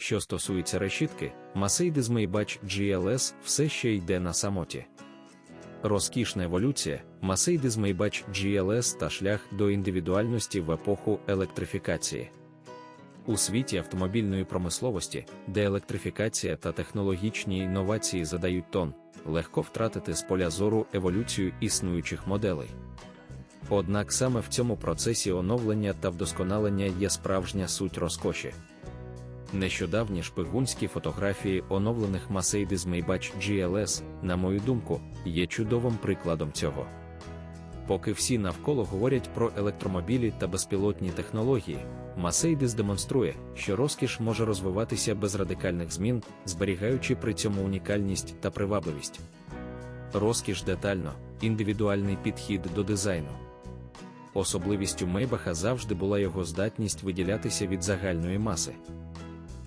Що стосується решітки, Mercedes-Maybach GLS все ще йде на самоті. Розкішна еволюція, Mercedes-Maybach GLS та шлях до індивідуальності в епоху електрифікації. У світі автомобільної промисловості, де електрифікація та технологічні інновації задають тон, легко втратити з поля зору еволюцію існуючих моделей. Однак саме в цьому процесі оновлення та вдосконалення є справжня суть розкоші. Нещодавні шпигунські фотографії оновлених Mercedes-Maybach GLS, на мою думку, є чудовим прикладом цього. Поки всі навколо говорять про електромобілі та безпілотні технології, Mercedes демонструє, що розкіш може розвиватися без радикальних змін, зберігаючи при цьому унікальність та привабливість. Розкіш детально, індивідуальний підхід до дизайну. Особливістю Мейбаха завжди була його здатність виділятися від загальної маси.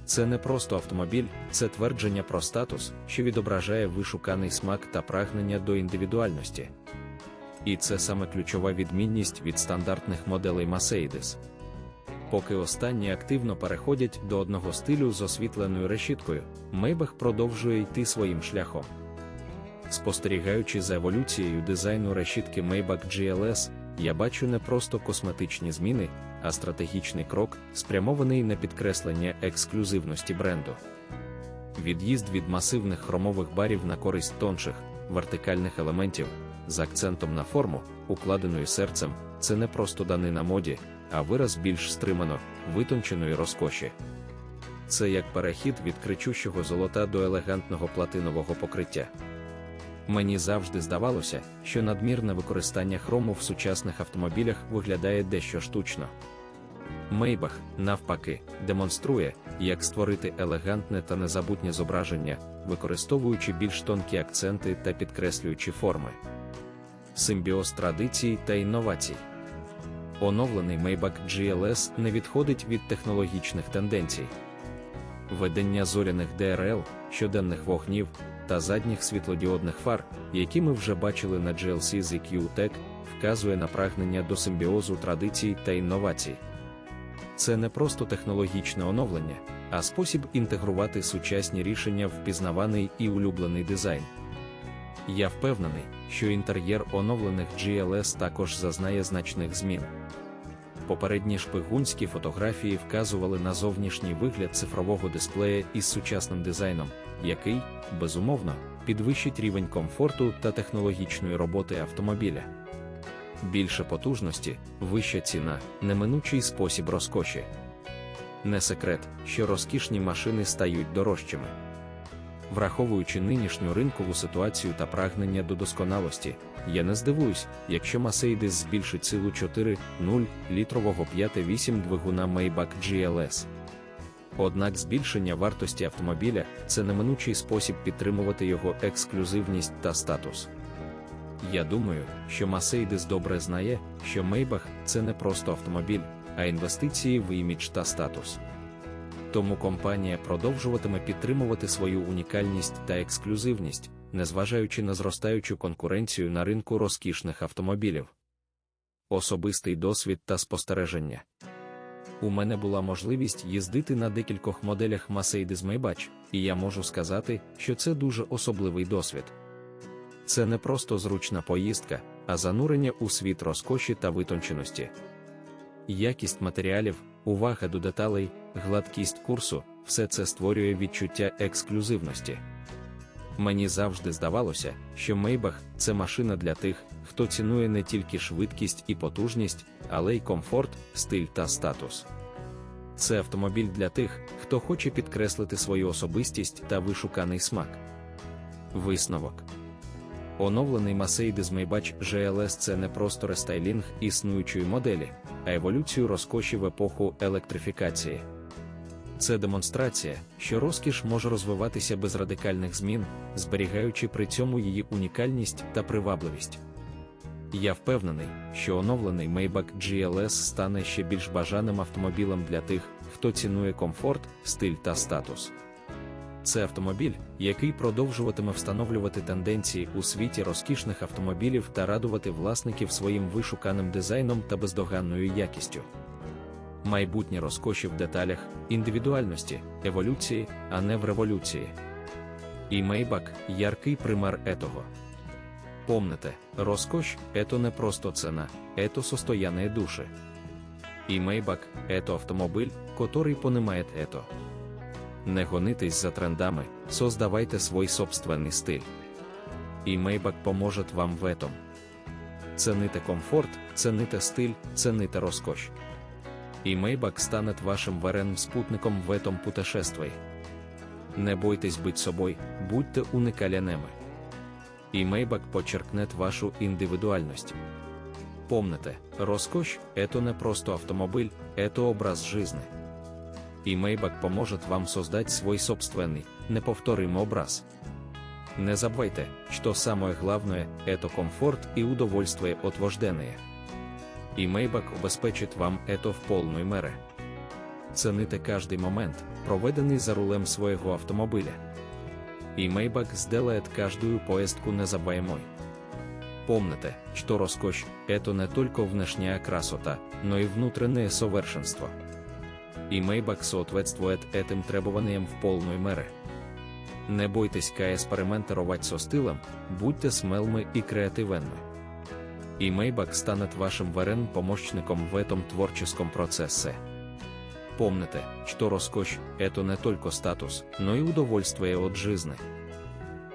Це не просто автомобіль, це твердження про статус, що відображає вишуканий смак та прагнення до індивідуальності. І це саме ключова відмінність від стандартних моделей Mercedes. Поки останні активно переходять до одного стилю з освітленою решіткою, Maybach продовжує йти своїм шляхом. Спостерігаючи за еволюцією дизайну решітки Maybach GLS, я бачу не просто косметичні зміни, а стратегічний крок, спрямований на підкреслення ексклюзивності бренду. Від'їзд від масивних хромових барів на користь тонших, вертикальних елементів з акцентом на форму, укладеною серцем, це не просто данина моді, а вираз більш стримано, витонченої розкоші. Це як перехід від кричущого золота до елегантного платинового покриття. Мені завжди здавалося, що надмірне використання хрому в сучасних автомобілях виглядає дещо штучно. Мейбах, навпаки, демонструє, як створити елегантне та незабутнє зображення, використовуючи більш тонкі акценти та підкреслюючи форми. Симбіоз традицій та інновацій. Оновлений Maybach GLS не відходить від технологічних тенденцій. Ведення зоряних DRL, щоденних вогнів та задніх світлодіодних фар, які ми вже бачили на GLC ZQ Tech, вказує на прагнення до симбіозу традицій та інновацій. Це не просто технологічне оновлення, а спосіб інтегрувати сучасні рішення в впізнаваний і улюблений дизайн. Я впевнений, що інтер'єр оновлених GLS також зазнає значних змін. Попередні шпигунські фотографії вказували на зовнішній вигляд цифрового дисплея із сучасним дизайном, який, безумовно, підвищить рівень комфорту та технологічної роботи автомобіля. Більше потужності, вища ціна, неминучий спосіб розкоші. Не секрет, що розкішні машини стають дорожчими. Враховуючи нинішню ринкову ситуацію та прагнення до досконалості, я не здивуюсь, якщо Mercedes збільшить силу 4.0 літрового 5.8 двигуна Maybach GLS. Однак збільшення вартості автомобіля це неминучий спосіб підтримувати його ексклюзивність та статус. Я думаю, що Mercedes добре знає, що Maybach – це не просто автомобіль, а інвестиції в імідж та статус. Тому компанія продовжуватиме підтримувати свою унікальність та ексклюзивність, незважаючи на зростаючу конкуренцію на ринку розкішних автомобілів. Особистий досвід та спостереження. У мене була можливість їздити на декількох моделях Mercedes-Maybach, і я можу сказати, що це дуже особливий досвід. Це не просто зручна поїздка, а занурення у світ розкоші та витонченості. Якість матеріалів, увага до деталей, гладкість курсу все це створює відчуття ексклюзивності. Мені завжди здавалося, що Maybach – це машина для тих, хто цінує не тільки швидкість і потужність, але й комфорт, стиль та статус. Це автомобіль для тих, хто хоче підкреслити свою особистість та вишуканий смак. Висновок Оновлений Mercedes-Maybach GLS це не просто рестайлінг існуючої моделі, а еволюцію розкоші в епоху електрифікації. Це демонстрація, що розкіш може розвиватися без радикальних змін, зберігаючи при цьому її унікальність та привабливість. Я впевнений, що оновлений Maybach GLS стане ще більш бажаним автомобілем для тих, хто цінує комфорт, стиль та статус. Це автомобіль, який продовжуватиме встановлювати тенденції у світі розкішних автомобілів та радувати власників своїм вишуканим дизайном та бездоганною якістю Майбутнє розкоші в деталях, індивідуальності, еволюції, а не в революції. І Мейбак яркий пример этого. Помните, роскошь – это не просто цена, это состояние души. И Maybach – это автомобиль, который понимает это. Не гонитесь за трендами, создавайте свой собственный стиль. І Maybach поможет вам в этом. Цените комфорт, цените стиль, цените розкош. И Maybach станет вашим веренным спутником в этом путешествии. Не бойтесь быть собой, будьте уникальними. І Maybach подчеркнет вашу індивідуальність. Помните, розкош – это не просто автомобиль, это образ жизни. И Maybach поможет вам создать свой собственный, неповторимый образ. Не забывайте, что самое главное – это комфорт и удовольствие от вождения. И Maybach обеспечит вам это в полной мере. Цените каждый момент, проведенный за рулем своего автомобиля. И Maybach сделает каждую поездку незабываемой. Помните, что роскошь – это не только внешняя красота, но и внутреннее совершенство. И Maybach соответствует этим требованиям в полной мере. Не бойтесь експериментувати со стилем, будьте смелыми и креативными. И Maybach станет вашим веренным помощником в этом творческом процессе. Помните, что роскошь – это не только статус, но и удовольствие от жизни.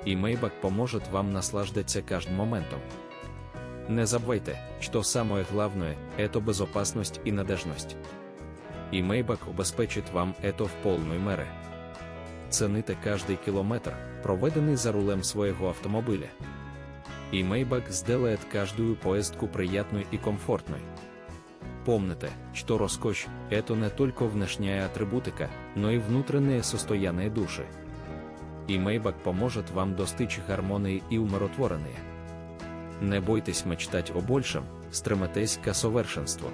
И Maybach поможет вам наслаждаться каждым моментом. Не забывайте, что самое главное – это безопасность и надежность. И Maybach обеспечит вам это в полной мере. Цените каждый километр, проведенный за рулем своего автомобиля. И Maybach сделает каждую поездку приятной и комфортной. Помните, что роскошь – это не только внешняя атрибутика, но и внутреннее состояние души. И Maybach поможет вам достичь гармонии и умиротворения. Не бойтесь мечтать о большем, стремитесь к совершенству.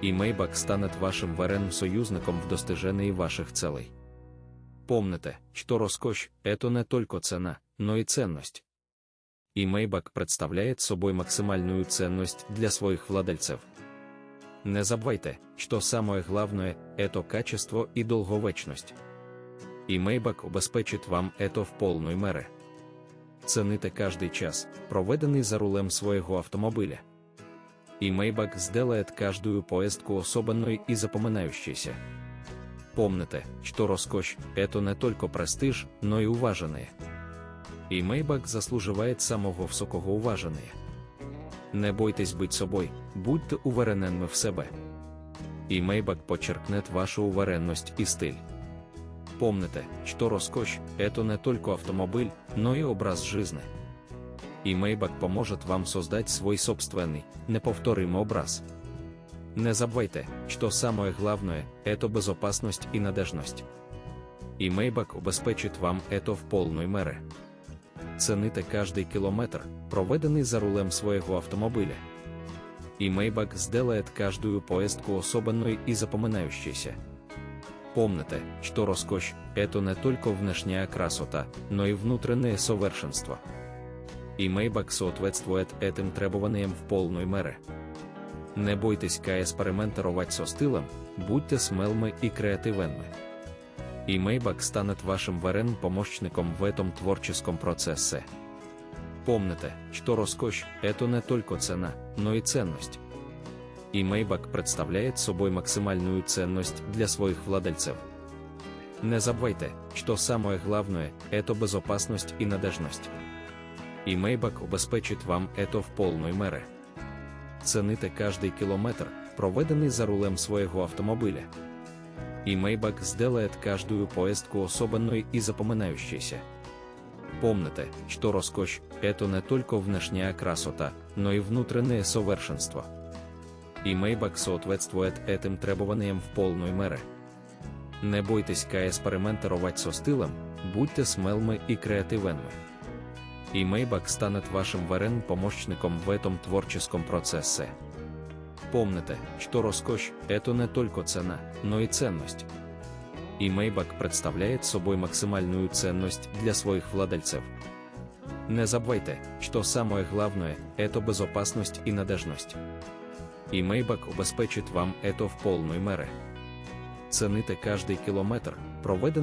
И Maybach станет вашим веренным союзником в достижении ваших целей. Помните, что роскошь – это не только цена, но и ценность. И Maybach представляет собой максимальную ценность для своих владельцев. Не забывайте, что самое главное – это качество и долговечность. И Maybach обеспечит вам это в полной мере. Цените каждый час, проведенный за рулем своего автомобиля. И Maybach сделает каждую поездку особенной и запоминающейся. Помните, что роскошь – это не только престиж, но и уважение. И Maybach заслуживает самого высокого уважения. Не бойтесь быть собой, будьте уверенными в себе. И Maybach подчеркнет вашу уверенность и стиль. Помните, что роскошь – это не только автомобиль, но и образ жизни. И Maybach поможет вам создать свой собственный, неповторимый образ. Не забывайте, что самое главное – это безопасность и надежность. И Maybach обеспечит вам это в полной мере. Цените каждый километр, проведенный за рулем своего автомобиля. И Maybach сделает каждую поездку особенной и запоминающейся. Помните, что роскошь – это не только внешняя красота, но и внутреннее совершенство. И Maybach соответствует этим требованиям в полной мере. Не бойтесь експериментувати со стилем, будьте смелыми и креативными. И Maybach станет вашим веренным помощником в этом творческом процессе. Помните, что роскошь – это не только цена, но и ценность. И Maybach представляет собой максимальную ценность для своих владельцев. Не забывайте, что самое главное – это безопасность и надежность. И Maybach обеспечит вам это в полной мере. Цените каждый километр, проведенный за рулем своего автомобиля. И Maybach сделает каждую поездку особенной и запоминающейся. Помните, что роскошь – это не только внешняя красота, но и внутреннее совершенство. И Maybach соответствует этим требованиям в полной мере. Не бойтесь експериментувати со стилем, будьте смелыми и креативными. И Maybach станет вашим веренным помощником в этом творческом процессе. Помните, что роскошь – это не только цена, но и ценность. И Maybach представляет собой максимальную ценность для своих владельцев. Не забывайте, что самое главное – это безопасность и надежность. и Maybach обеспечит вам это в полной мере. Цените каждый километр, проведенный